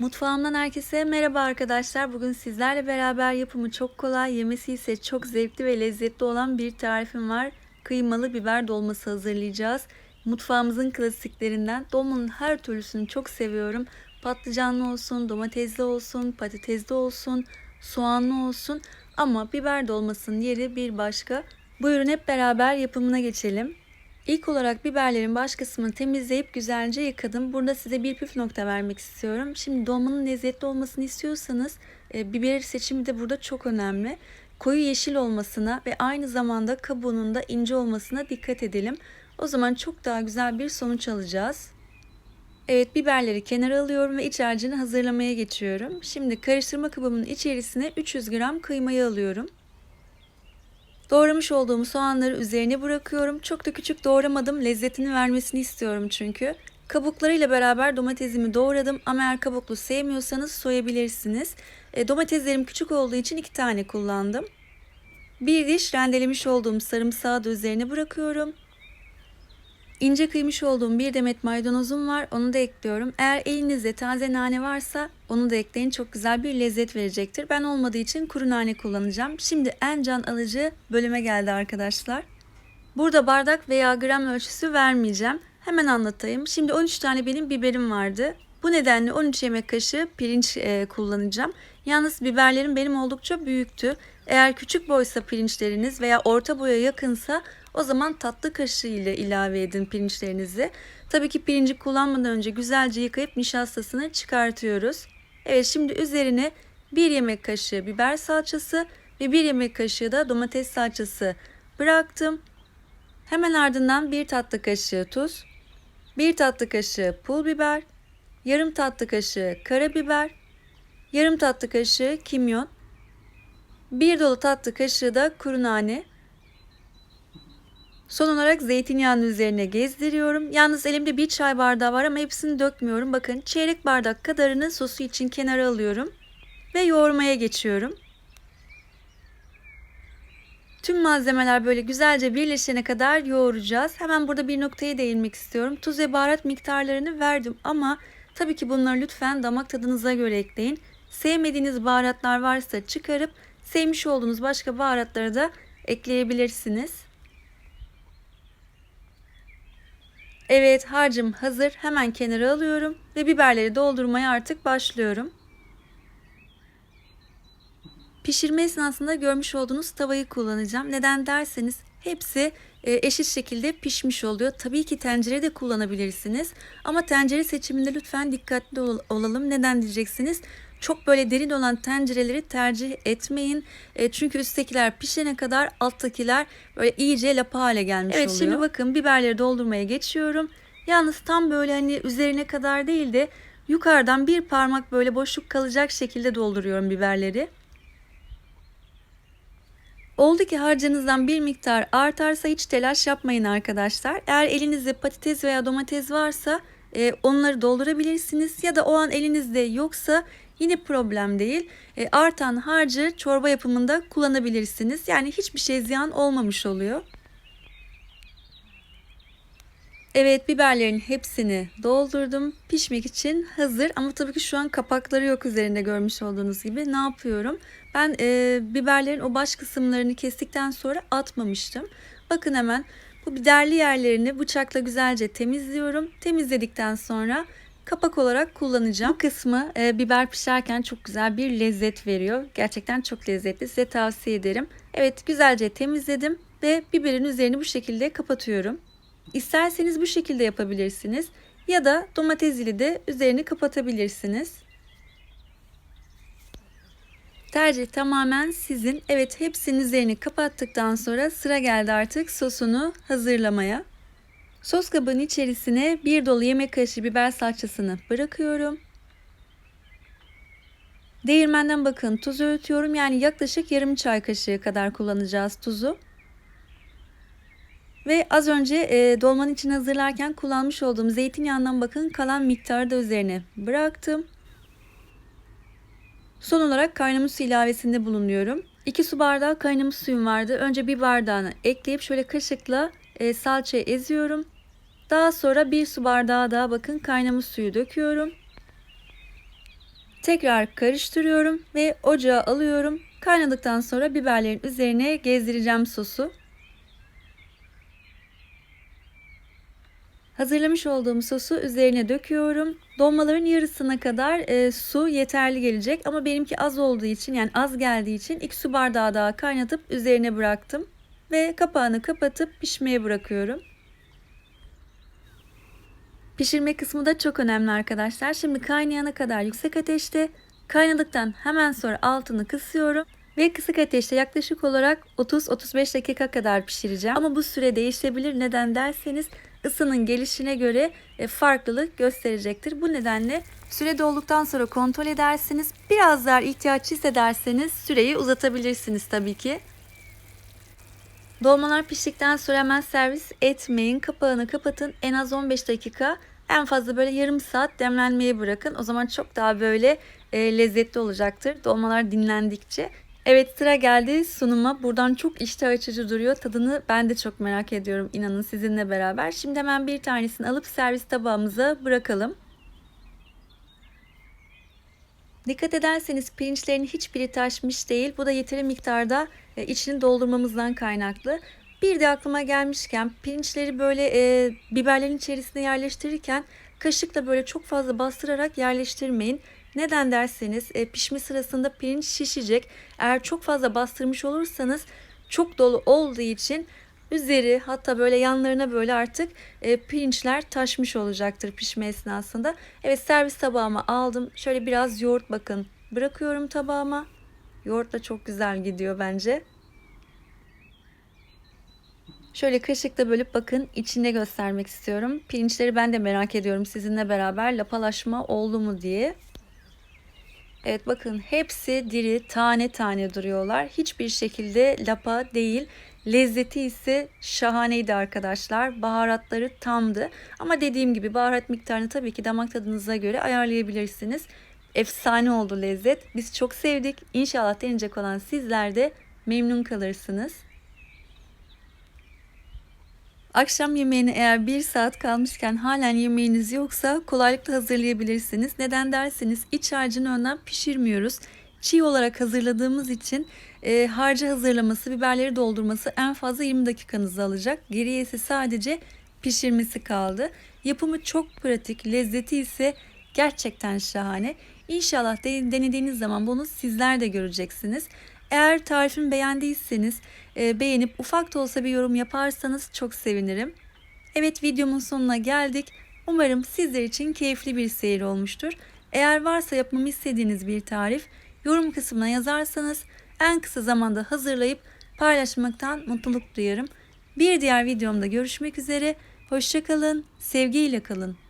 Mutfağımdan herkese merhaba arkadaşlar. Bugün sizlerle beraber yapımı çok kolay, yemesi ise çok zevkli ve lezzetli olan bir tarifim var. Kıymalı biber dolması hazırlayacağız. Mutfağımızın klasiklerinden dolmanın her türlüsünü çok seviyorum. Patlıcanlı olsun, domatesli olsun, patatesli olsun, soğanlı olsun ama biber dolmasının yeri bir başka. Buyurun hep beraber yapımına geçelim. İlk olarak biberlerin baş kısmını temizleyip güzelce yıkadım. Burada size bir püf nokta vermek istiyorum. Şimdi dolmanın lezzetli olmasını istiyorsanız e, biber seçimi de burada çok önemli. Koyu yeşil olmasına ve aynı zamanda kabuğunun da ince olmasına dikkat edelim. O zaman çok daha güzel bir sonuç alacağız. Evet biberleri kenara alıyorum ve iç harcını hazırlamaya geçiyorum. Şimdi karıştırma kabımın içerisine 300 gram kıymayı alıyorum. Doğramış olduğum soğanları üzerine bırakıyorum. Çok da küçük doğramadım. Lezzetini vermesini istiyorum çünkü. Kabuklarıyla beraber domatesimi doğradım ama eğer kabuklu sevmiyorsanız soyabilirsiniz. E, domateslerim küçük olduğu için iki tane kullandım. Bir diş rendelemiş olduğum sarımsağı da üzerine bırakıyorum. İnce kıymış olduğum bir demet maydanozum var. Onu da ekliyorum. Eğer elinizde taze nane varsa onu da ekleyin. Çok güzel bir lezzet verecektir. Ben olmadığı için kuru nane kullanacağım. Şimdi en can alıcı bölüme geldi arkadaşlar. Burada bardak veya gram ölçüsü vermeyeceğim. Hemen anlatayım. Şimdi 13 tane benim biberim vardı. Bu nedenle 13 yemek kaşığı pirinç e, kullanacağım. Yalnız biberlerim benim oldukça büyüktü. Eğer küçük boysa pirinçleriniz veya orta boya yakınsa o zaman tatlı kaşığı ile ilave edin pirinçlerinizi. Tabii ki pirinci kullanmadan önce güzelce yıkayıp nişastasını çıkartıyoruz. Evet şimdi üzerine 1 yemek kaşığı biber salçası ve 1 yemek kaşığı da domates salçası bıraktım. Hemen ardından 1 tatlı kaşığı tuz, 1 tatlı kaşığı pul biber, yarım tatlı kaşığı karabiber, yarım tatlı kaşığı kimyon, 1 dolu tatlı kaşığı da kuru nane Son olarak zeytinyağının üzerine gezdiriyorum. Yalnız elimde bir çay bardağı var ama hepsini dökmüyorum. Bakın çeyrek bardak kadarını sosu için kenara alıyorum ve yoğurmaya geçiyorum. Tüm malzemeler böyle güzelce birleşene kadar yoğuracağız. Hemen burada bir noktaya değinmek istiyorum. Tuz ve baharat miktarlarını verdim ama tabii ki bunları lütfen damak tadınıza göre ekleyin. Sevmediğiniz baharatlar varsa çıkarıp sevmiş olduğunuz başka baharatları da ekleyebilirsiniz. Evet harcım hazır. Hemen kenara alıyorum ve biberleri doldurmaya artık başlıyorum. Pişirme esnasında görmüş olduğunuz tavayı kullanacağım. Neden derseniz hepsi e, eşit şekilde pişmiş oluyor. Tabii ki tencere de kullanabilirsiniz. Ama tencere seçiminde lütfen dikkatli olalım. Neden diyeceksiniz? Çok böyle derin olan tencereleri tercih etmeyin. E, çünkü üsttekiler pişene kadar alttakiler böyle iyice lapa hale gelmiş evet, oluyor. Evet şimdi bakın biberleri doldurmaya geçiyorum. Yalnız tam böyle hani üzerine kadar değil de yukarıdan bir parmak böyle boşluk kalacak şekilde dolduruyorum biberleri. Oldu ki harcınızdan bir miktar artarsa hiç telaş yapmayın arkadaşlar. Eğer elinizde patates veya domates varsa e, onları doldurabilirsiniz ya da o an elinizde yoksa Yine problem değil. E, artan harcı çorba yapımında kullanabilirsiniz. Yani hiçbir şey ziyan olmamış oluyor. Evet biberlerin hepsini doldurdum. Pişmek için hazır ama tabii ki şu an kapakları yok üzerinde görmüş olduğunuz gibi. Ne yapıyorum? Ben e, biberlerin o baş kısımlarını kestikten sonra atmamıştım. Bakın hemen bu biberli yerlerini bıçakla güzelce temizliyorum. Temizledikten sonra kapak olarak kullanacağım. Bu kısmı e, biber pişerken çok güzel bir lezzet veriyor. Gerçekten çok lezzetli. Size tavsiye ederim. Evet güzelce temizledim ve biberin üzerini bu şekilde kapatıyorum. İsterseniz bu şekilde yapabilirsiniz ya da domates ile de üzerini kapatabilirsiniz. Tercih tamamen sizin. Evet hepsinin üzerini kapattıktan sonra sıra geldi artık sosunu hazırlamaya. Sos kabının içerisine bir dolu yemek kaşığı biber salçasını bırakıyorum. Değirmenden bakın tuz öğütüyorum. Yani yaklaşık yarım çay kaşığı kadar kullanacağız tuzu. Ve az önce e, dolmanın için hazırlarken kullanmış olduğum zeytinyağından bakın kalan miktarı da üzerine bıraktım. Son olarak kaynamış su ilavesinde bulunuyorum. 2 su bardağı kaynamış suyum vardı. Önce bir bardağını ekleyip şöyle kaşıkla e, salçayı eziyorum. Daha sonra bir su bardağı daha bakın kaynamış suyu döküyorum. Tekrar karıştırıyorum ve ocağa alıyorum. Kaynadıktan sonra biberlerin üzerine gezdireceğim sosu. Hazırlamış olduğum sosu üzerine döküyorum. Dolmaların yarısına kadar e, su yeterli gelecek ama benimki az olduğu için yani az geldiği için 2 su bardağı daha kaynatıp üzerine bıraktım ve kapağını kapatıp pişmeye bırakıyorum. Pişirme kısmı da çok önemli arkadaşlar. Şimdi kaynayana kadar yüksek ateşte kaynadıktan hemen sonra altını kısıyorum ve kısık ateşte yaklaşık olarak 30-35 dakika kadar pişireceğim. Ama bu süre değişebilir. Neden derseniz ısının gelişine göre e, farklılık gösterecektir. Bu nedenle süre dolduktan sonra kontrol edersiniz. Biraz daha ihtiyaç hissederseniz süreyi uzatabilirsiniz tabii ki. Dolmalar piştikten sonra hemen servis etmeyin. Kapağını kapatın. En az 15 dakika en fazla böyle yarım saat demlenmeye bırakın. O zaman çok daha böyle e, lezzetli olacaktır. Dolmalar dinlendikçe. Evet sıra geldi sunuma. Buradan çok iştah açıcı duruyor. Tadını ben de çok merak ediyorum inanın sizinle beraber. Şimdi hemen bir tanesini alıp servis tabağımıza bırakalım. Dikkat ederseniz pirinçlerin hiçbiri taşmış değil. Bu da yeteri miktarda e, içini doldurmamızdan kaynaklı. Bir de aklıma gelmişken pirinçleri böyle e, biberlerin içerisine yerleştirirken kaşıkla böyle çok fazla bastırarak yerleştirmeyin. Neden derseniz e, pişme sırasında pirinç şişecek. Eğer çok fazla bastırmış olursanız çok dolu olduğu için üzeri hatta böyle yanlarına böyle artık e, pirinçler taşmış olacaktır pişme esnasında. Evet servis tabağıma aldım. Şöyle biraz yoğurt bakın bırakıyorum tabağıma. Yoğurt da çok güzel gidiyor bence. Şöyle kaşıkla bölüp bakın içinde göstermek istiyorum. Pirinçleri ben de merak ediyorum sizinle beraber lapalaşma oldu mu diye. Evet bakın hepsi diri tane tane duruyorlar. Hiçbir şekilde lapa değil. Lezzeti ise şahaneydi arkadaşlar. Baharatları tamdı. Ama dediğim gibi baharat miktarını tabii ki damak tadınıza göre ayarlayabilirsiniz. Efsane oldu lezzet. Biz çok sevdik. İnşallah deneyecek olan sizler de memnun kalırsınız. Akşam yemeğine eğer bir saat kalmışken halen yemeğiniz yoksa kolaylıkla hazırlayabilirsiniz. Neden derseniz iç harcını önden pişirmiyoruz. Çiğ olarak hazırladığımız için e, harcı hazırlaması, biberleri doldurması en fazla 20 dakikanızı alacak. Geriye ise sadece pişirmesi kaldı. Yapımı çok pratik, lezzeti ise gerçekten şahane. İnşallah de, denediğiniz zaman bunu sizler de göreceksiniz. Eğer tarifimi beğendiyseniz e, beğenip ufak da olsa bir yorum yaparsanız çok sevinirim. Evet videomun sonuna geldik. Umarım sizler için keyifli bir seyir olmuştur. Eğer varsa yapmamı istediğiniz bir tarif yorum kısmına yazarsanız en kısa zamanda hazırlayıp paylaşmaktan mutluluk duyarım. Bir diğer videomda görüşmek üzere. Hoşçakalın, sevgiyle kalın.